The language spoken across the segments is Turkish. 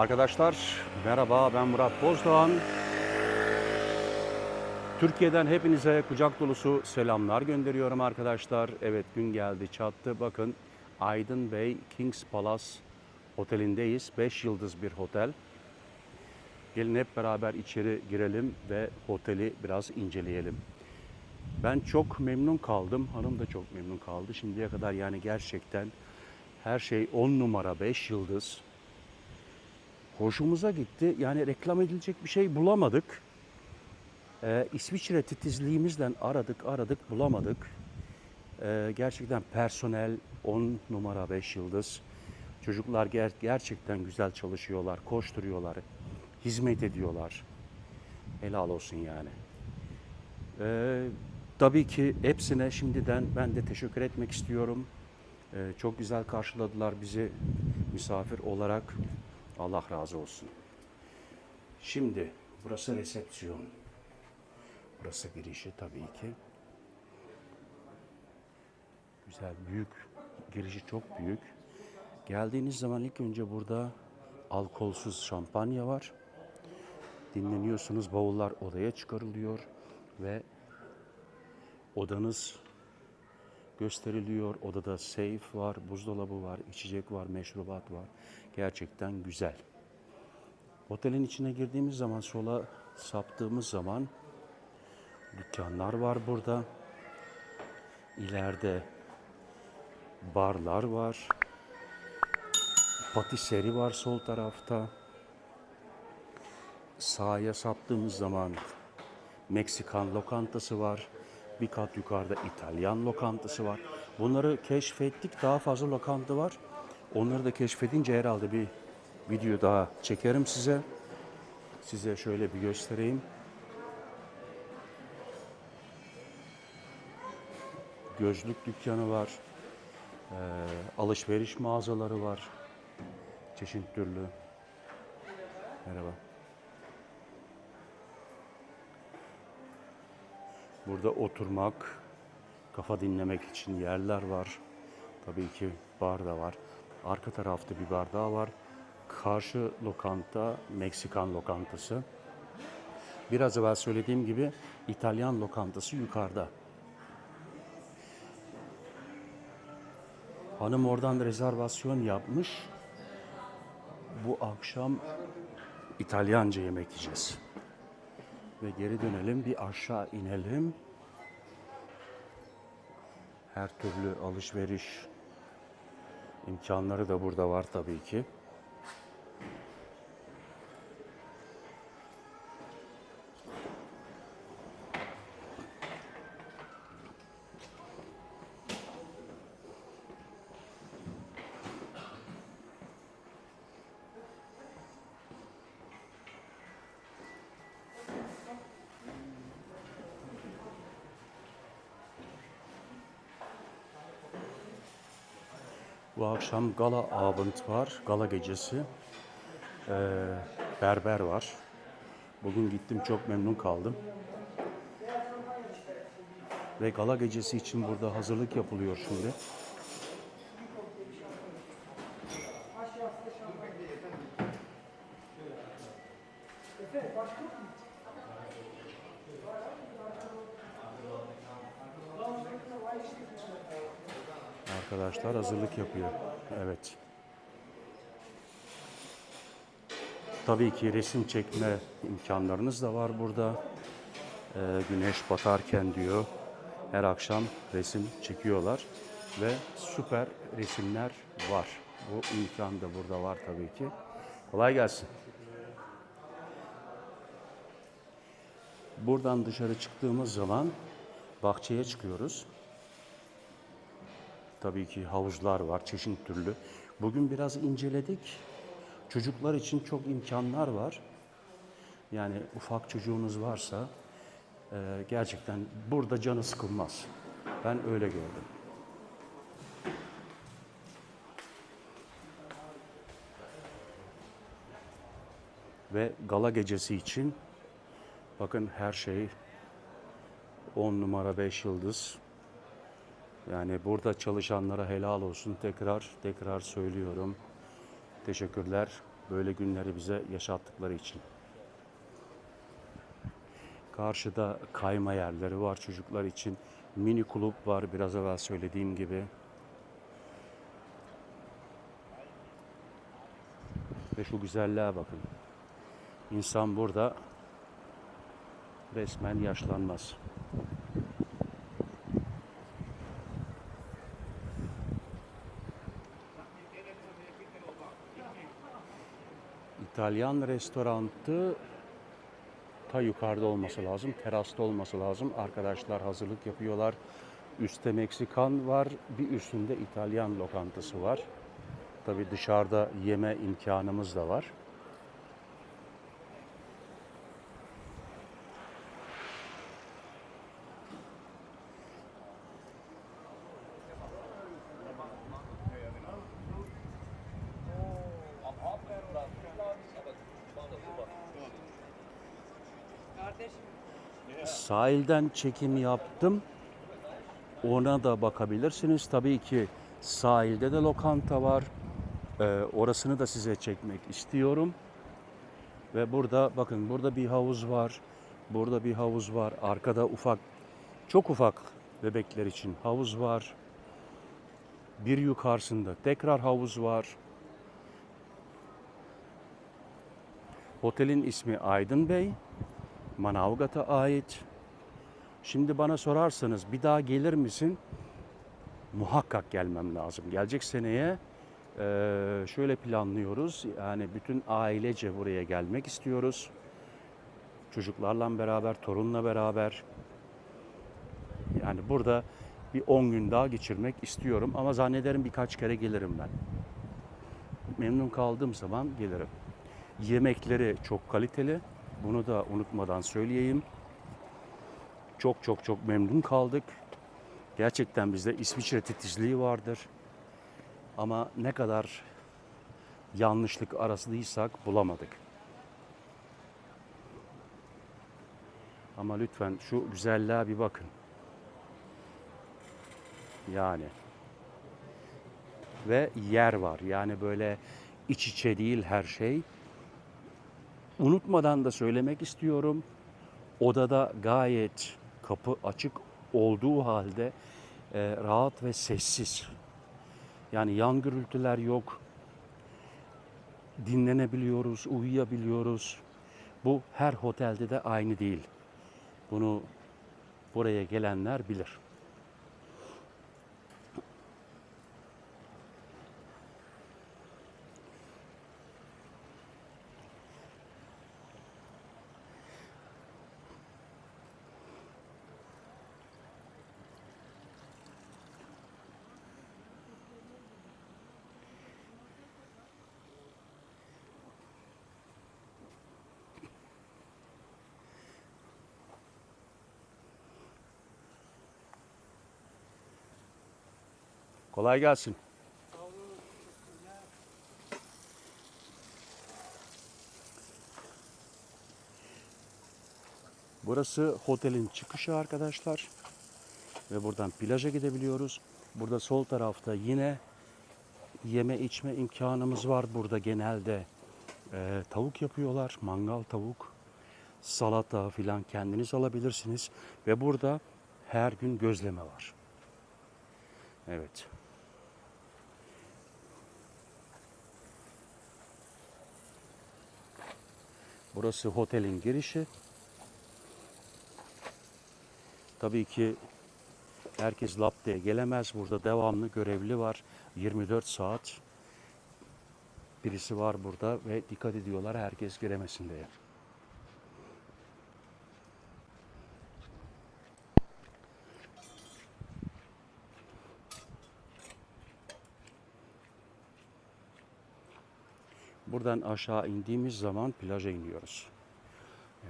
Arkadaşlar merhaba ben Murat Bozdoğan. Türkiye'den hepinize kucak dolusu selamlar gönderiyorum arkadaşlar. Evet gün geldi çattı. Bakın Aydın Bey Kings Palace otelindeyiz. 5 yıldız bir otel. Gelin hep beraber içeri girelim ve oteli biraz inceleyelim. Ben çok memnun kaldım. Hanım da çok memnun kaldı. Şimdiye kadar yani gerçekten her şey 10 numara 5 yıldız. Hoşumuza gitti. Yani reklam edilecek bir şey bulamadık. Ee, İsviçre titizliğimizden aradık aradık bulamadık. Ee, gerçekten personel 10 numara 5 yıldız. Çocuklar ger- gerçekten güzel çalışıyorlar, koşturuyorlar, hizmet ediyorlar. Helal olsun yani. Ee, tabii ki hepsine şimdiden ben de teşekkür etmek istiyorum. Ee, çok güzel karşıladılar bizi misafir olarak. Allah razı olsun. Şimdi burası resepsiyon. Burası girişi tabii ki. Güzel, büyük. Girişi çok büyük. Geldiğiniz zaman ilk önce burada alkolsüz şampanya var. Dinleniyorsunuz, bavullar odaya çıkarılıyor ve odanız gösteriliyor. Odada safe var, buzdolabı var, içecek var, meşrubat var. Gerçekten güzel. Otelin içine girdiğimiz zaman sola saptığımız zaman dükkanlar var burada. İleride barlar var. Patiseri var sol tarafta. Sağa saptığımız zaman Meksikan lokantası var. Bir kat yukarıda İtalyan lokantası var. Bunları keşfettik. Daha fazla lokanta var. Onları da keşfedince herhalde bir video daha çekerim size. Size şöyle bir göstereyim. Gözlük dükkanı var. Ee, alışveriş mağazaları var. Çeşit türlü. Merhaba. Burada oturmak, kafa dinlemek için yerler var. Tabii ki bar da var. Arka tarafta bir bar daha var. Karşı lokanta Meksikan lokantası. Biraz evvel söylediğim gibi İtalyan lokantası yukarıda. Hanım oradan rezervasyon yapmış. Bu akşam İtalyanca yemek yiyeceğiz. Ve geri dönelim bir aşağı inelim. Her türlü alışveriş imkanları da burada var tabii ki. Bu akşam gala abend var, gala gecesi. Ee, berber var. Bugün gittim çok memnun kaldım. Ve gala gecesi için burada hazırlık yapılıyor şimdi. Arkadaşlar hazırlık yapıyor. Evet. Tabii ki resim çekme imkanlarınız da var burada. Ee, güneş batarken diyor. Her akşam resim çekiyorlar ve süper resimler var. Bu imkan da burada var tabii ki. Kolay gelsin. Buradan dışarı çıktığımız zaman bahçeye çıkıyoruz. Tabii ki havuzlar var, çeşit türlü. Bugün biraz inceledik. Çocuklar için çok imkanlar var. Yani ufak çocuğunuz varsa e, gerçekten burada canı sıkılmaz. Ben öyle gördüm. Ve gala gecesi için bakın her şey 10 numara 5 yıldız. Yani burada çalışanlara helal olsun. Tekrar tekrar söylüyorum. Teşekkürler. Böyle günleri bize yaşattıkları için. Karşıda kayma yerleri var çocuklar için. Mini kulüp var biraz evvel söylediğim gibi. Ve şu güzelliğe bakın. İnsan burada resmen yaşlanmaz. İtalyan restorantı ta yukarıda olması lazım. Terasta olması lazım. Arkadaşlar hazırlık yapıyorlar. Üstte Meksikan var. Bir üstünde İtalyan lokantası var. Tabi dışarıda yeme imkanımız da var. Sahilden çekim yaptım. Ona da bakabilirsiniz. Tabii ki sahilde de lokanta var. Ee, orasını da size çekmek istiyorum. Ve burada bakın burada bir havuz var. Burada bir havuz var. Arkada ufak, çok ufak bebekler için havuz var. Bir yukarısında tekrar havuz var. Otelin ismi Aydın Bey. Manavgat'a ait. Şimdi bana sorarsanız bir daha gelir misin? Muhakkak gelmem lazım. Gelecek seneye şöyle planlıyoruz. Yani bütün ailece buraya gelmek istiyoruz. Çocuklarla beraber, torunla beraber. Yani burada bir 10 gün daha geçirmek istiyorum. Ama zannederim birkaç kere gelirim ben. Memnun kaldığım zaman gelirim. Yemekleri çok kaliteli. Bunu da unutmadan söyleyeyim. Çok çok çok memnun kaldık. Gerçekten bizde İsviçre titizliği vardır. Ama ne kadar yanlışlık arasındaysak bulamadık. Ama lütfen şu güzelliğe bir bakın. Yani. Ve yer var. Yani böyle iç içe değil her şey. Unutmadan da söylemek istiyorum. Odada gayet kapı açık olduğu halde e, rahat ve sessiz. Yani yan gürültüler yok. Dinlenebiliyoruz, uyuyabiliyoruz. Bu her otelde de aynı değil. Bunu buraya gelenler bilir. Kolay gelsin. Burası otelin çıkışı arkadaşlar. Ve buradan plaja gidebiliyoruz. Burada sol tarafta yine yeme içme imkanımız var. Burada genelde e, tavuk yapıyorlar. Mangal tavuk, salata filan kendiniz alabilirsiniz. Ve burada her gün gözleme var. Evet. Burası otelin girişi. Tabii ki herkes lap diye gelemez. Burada devamlı görevli var. 24 saat birisi var burada ve dikkat ediyorlar herkes giremesin diye. Buradan aşağı indiğimiz zaman plaja iniyoruz.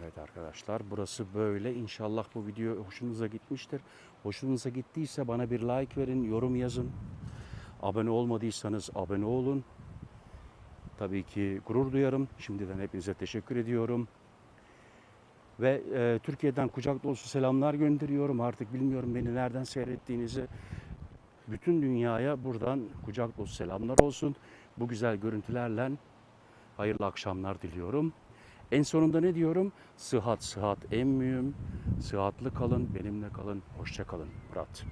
Evet arkadaşlar burası böyle. İnşallah bu video hoşunuza gitmiştir. Hoşunuza gittiyse bana bir like verin, yorum yazın. Abone olmadıysanız abone olun. Tabii ki gurur duyarım. Şimdiden hepinize teşekkür ediyorum. Ve e, Türkiye'den kucak dolusu selamlar gönderiyorum. Artık bilmiyorum beni nereden seyrettiğinizi. Bütün dünyaya buradan kucak dolusu selamlar olsun. Bu güzel görüntülerle hayırlı akşamlar diliyorum. En sonunda ne diyorum? Sıhhat, sıhhat en mühim. Sıhhatli kalın, benimle kalın. Hoşça kalın. Murat.